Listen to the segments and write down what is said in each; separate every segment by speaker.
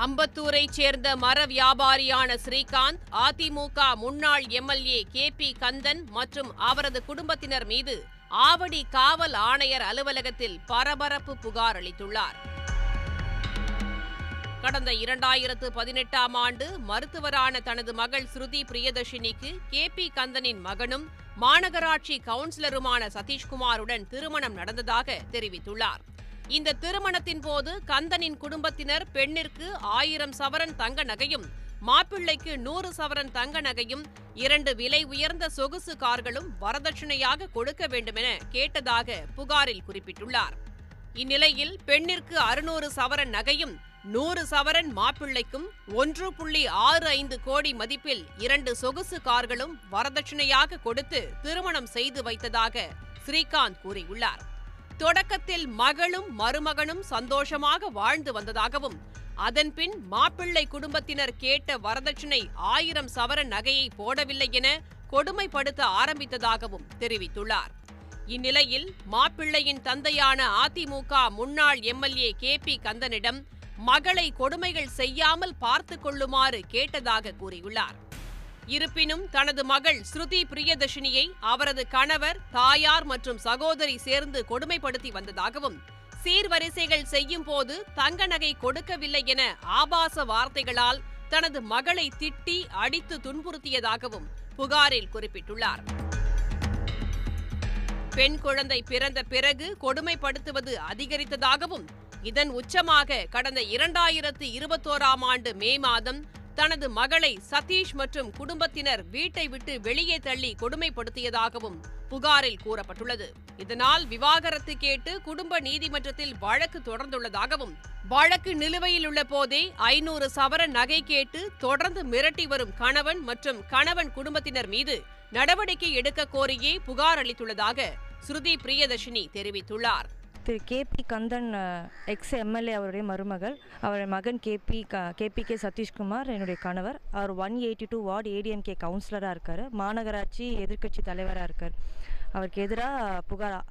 Speaker 1: அம்பத்தூரைச் சேர்ந்த மர வியாபாரியான ஸ்ரீகாந்த் அதிமுக முன்னாள் எம்எல்ஏ கே பி கந்தன் மற்றும் அவரது குடும்பத்தினர் மீது ஆவடி காவல் ஆணையர் அலுவலகத்தில் பரபரப்பு புகார் அளித்துள்ளார். கடந்த இரண்டாயிரத்து பதினெட்டாம் ஆண்டு மருத்துவரான தனது மகள் ஸ்ருதி பிரியதர்ஷினிக்கு கே பி கந்தனின் மகனும் மாநகராட்சி கவுன்சிலருமான சதீஷ்குமாருடன் திருமணம் நடந்ததாக தெரிவித்துள்ளார். இந்த திருமணத்தின் போது கந்தனின் குடும்பத்தினர் பெண்ணிற்கு ஆயிரம் சவரன் தங்க நகையும் மாப்பிள்ளைக்கு நூறு சவரன் தங்க நகையும் இரண்டு விலை உயர்ந்த சொகுசு கார்களும் வரதட்சணையாக கொடுக்க வேண்டுமென கேட்டதாக புகாரில் குறிப்பிட்டுள்ளார். இந்நிலையில் பெண்ணிற்கு அறுநூறு சவரன் நகையும் நூறு சவரன் மாப்பிள்ளைக்கும் ஒன்று புள்ளி ஆறு ஐந்து கோடி மதிப்பில் இரண்டு சொகுசு கார்களும் வரதட்சணையாக கொடுத்து திருமணம் செய்து வைத்ததாக ஸ்ரீகாந்த் கூறியுள்ளார். தொடக்கத்தில் மகளும் மருமகனும் சந்தோஷமாக வாழ்ந்து வந்ததாகவும் அதன்பின் மாப்பிள்ளை குடும்பத்தினர் கேட்ட வரதட்சணை ஆயிரம் சவர நகையை போடவில்லை என கொடுமைப்படுத்த ஆரம்பித்ததாகவும் தெரிவித்துள்ளார். இந்நிலையில் மாப்பிள்ளையின் தந்தையான அதிமுக முன்னாள் எம்எல்ஏ கே பி கந்தனிடம் மகளை கொடுமைகள் செய்யாமல் பார்த்துக் கொள்ளுமாறு கேட்டதாக கூறியுள்ளார். இருப்பினும் தனது மகள் ஸ்ருதி பிரியதர்ஷினியை அவரது கணவர் தாயார் மற்றும் சகோதரி சேர்ந்து கொடுமைப்படுத்தி வந்ததாகவும் சீர்வரிசைகள் செய்யும் போது தங்க நகை கொடுக்கவில்லை என ஆபாச வார்த்தைகளால் தனது மகளை திட்டி அடித்து துன்புறுத்தியதாகவும் புகாரில் குறிப்பிட்டுள்ளார். பெண் குழந்தை பிறந்த பிறகு கொடுமைப்படுத்துவது அதிகரித்ததாகவும் இதன் உச்சமாக கடந்த இரண்டாயிரத்து இருபத்தோராம் ஆண்டு மே மாதம் தனது மகளை சதீஷ் மற்றும் குடும்பத்தினர் வீட்டை விட்டு வெளியே தள்ளி கொடுமைப்படுத்தியதாகவும் புகாரில் கூறப்பட்டுள்ளது. இதனால் விவாகரத்து கேட்டு குடும்ப நீதிமன்றத்தில் வழக்கு தொடர்ந்துள்ளதாகவும் வழக்கு நிலுவையில் உள்ள போதே ஐநூறு சவர நகை கேட்டு தொடர்ந்து மிரட்டி வரும் கணவன் மற்றும் கணவன் குடும்பத்தினர் மீது நடவடிக்கை எடுக்க கோரியே புகார் அளித்துள்ளதாக ஸ்ருதி பிரியதர்ஷினி தெரிவித்துள்ளார்.
Speaker 2: Thiru K P Kandan ex MLA அவருடைய மருமகள். அவருடைய மகன் கேபி க கேபி கே சதீஷ்குமார் என்னுடைய கணவர். அவர் one eighty two ward ADMK கவுன்சிலராக இருக்கார். மாநகராட்சி எதிர்க்கட்சி தலைவராக இருக்கார். அவருக்கு எதிராக புகார்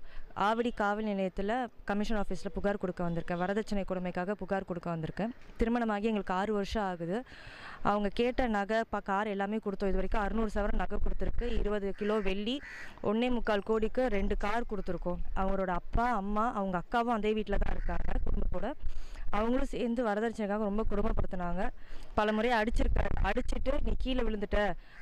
Speaker 2: ஆவடி காவல் நிலையத்தில் கமிஷன் ஆஃபீஸில் புகார் கொடுக்க வந்திருக்கேன். வரதட்சணை கொடுமைக்காக புகார் கொடுக்க வந்திருக்கேன். திருமணமாகி எங்களுக்கு ஆறு வருஷம் ஆகுது. அவங்க கேட்ட நகை ப கார் எல்லாமே கொடுத்தோம். இது வரைக்கும் அறுநூறு சவரம் நகை கொடுத்துருக்கு. இருபது கிலோ வெள்ளி ஒன்றே முக்கால் கோடிக்கு ரெண்டு கார் கொடுத்துருக்கோம். அவங்களோட அப்பா அம்மா அவங்க அக்காவும் அதே வீட்டில் தான் இருக்காங்க குடும்பத்தோட. அவங்களும் சேர்ந்து வரதட்சணைக்காக ரொம்ப கொடுமைப்படுத்தினாங்க. பல முறை அடிச்சிருக்க அடிச்சிட்டு நீ கீழே விழுந்துட்ட.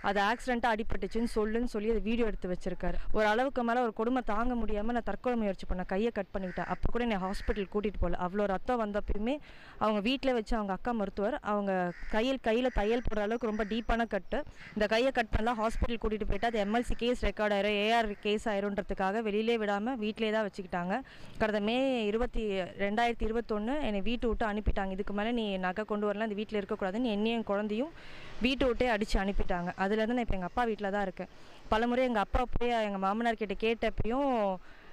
Speaker 2: அது ஆக்சிடெண்ட்டாக அடிபட்டுச்சுன்னு சொல்லுன்னு சொல்லி அதை வீடியோ எடுத்து வச்சிருக்காரு. ஒரு அளவுக்கு மேலே ஒரு கொடுமை தாங்க முடியாமல் நான் தற்கொலை முயற்சி பண்ணேன் கையை கட் பண்ணிக்கிட்டேன் அப்போ கூட என்னை ஹாஸ்பிட்டல் கூட்டிகிட்டு போகல. அவ்வளோ ரத்தம் வந்தப்பயுமே அவங்க வீட்டில் வச்சு அவங்க அக்கா மருத்துவர் அவங்க கையில் கையில் தையல் போடுற அளவுக்கு ரொம்ப டீப்பான கட்டு இந்த கையை கட் பண்ணலாம் ஹாஸ்பிட்டல் கூட்டிகிட்டு போயிட்டு அது எம்எல்சி கேஸ் ரெக்கார்ட் ஆயிரும். ஏஆர் கேஸ் ஆயிருன்றதுக்காக வெளியிலே விடாமல் வீட்டிலே தான் வச்சுக்கிட்டாங்க. கடந்த மே இருபத்தி ரெண்டாயிரத்தி இருபத்தொன்று என்னை வீட்டு விட்டு அனுப்பிட்டாங்க. இதுக்கு மேலே நீ நகை கொண்டு வரலாம் இந்த வீட்டில் இருக்கக்கூடாதுன்னு என்னையும் குழந்தையும் வீட்டை விட்டே அடித்து அனுப்பிட்டாங்க அதுலேருந்து நான் இப்போ எங்கள் அப்பா வீட்டில் தான் இருக்கேன். பலமுறை எங்கள் அப்பா போய் எங்கள் மாமனார் கிட்டே கேட்டப்பையும்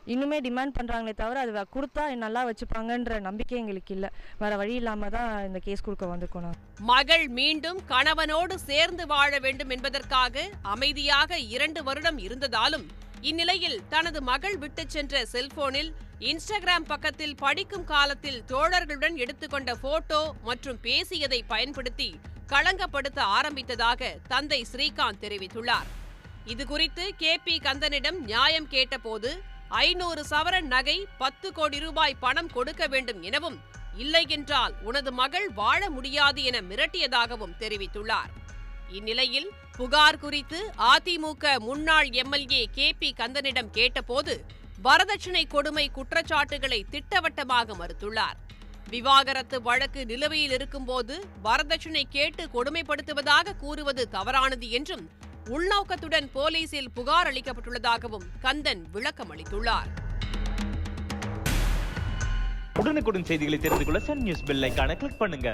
Speaker 2: இன்னுமே டிமாண்ட் பண்ணுறாங்களே தவிர அது வ- கொடுத்தா நல்லா வச்சுப்பாங்கன்ற நம்பிக்கை எங்களுக்கு இல்லை. வேறு வழி இல்லாமல் தான் இந்த கேஸ் கொடுக்க வந்திருக்கோம் நான்
Speaker 1: மகள் மீண்டும் கணவனோடு சேர்ந்து வாழ வேண்டும் என்பதற்காக அமைதியாக இரண்டு வருடம் இருந்ததாலும் இந்நிலையில் தனது மகள் விட்டு சென்ற செல்போனில் இன்ஸ்டாகிராம் பக்கத்தில் படிக்கும் காலத்தில் தோழர்களுடன் எடுத்துக்கொண்ட போட்டோ மற்றும் பேசியதை பயன்படுத்தி களங்கப்படுத்த ஆரம்பித்ததாக தந்தை ஸ்ரீகாந்த் தெரிவித்துள்ளார். இதுகுறித்து கே பி கந்தனிடம் நியாயம் கேட்டபோது ஐநூறு சவரன் நகை பத்து கோடி ரூபாய் பணம் கொடுக்க வேண்டும் எனவும் இல்லையென்றால் உனது மகள் வாழ முடியாது என மிரட்டியதாகவும் தெரிவித்துள்ளார். இந்நிலையில் புகார் குறித்து அதிமுக முன்னாள் எம்எல்ஏ கே பி கந்தனிடம் கேட்டபோது வரதட்சணை கொடுமை குற்றச்சாட்டுகளை திட்டவட்டமாக மறுத்துள்ளார். விவாகரத்து வழக்கு நிலுவையில் இருக்கும்போது வரதட்சணை கேட்டு கொடுமைப்படுத்துவதாக கூறுவது தவறானது என்றும் உள்நோக்கத்துடன் போலீசில் புகார் அளிக்கப்பட்டுள்ளதாகவும் கந்தன் விளக்கம் அளித்துள்ளார்.
Speaker 3: உடனுக்குடன் செய்திகளை தெரிந்து கொள்ள சன் நியூஸ் பெல் ஐக்கான கிளிக் பண்ணுங்க.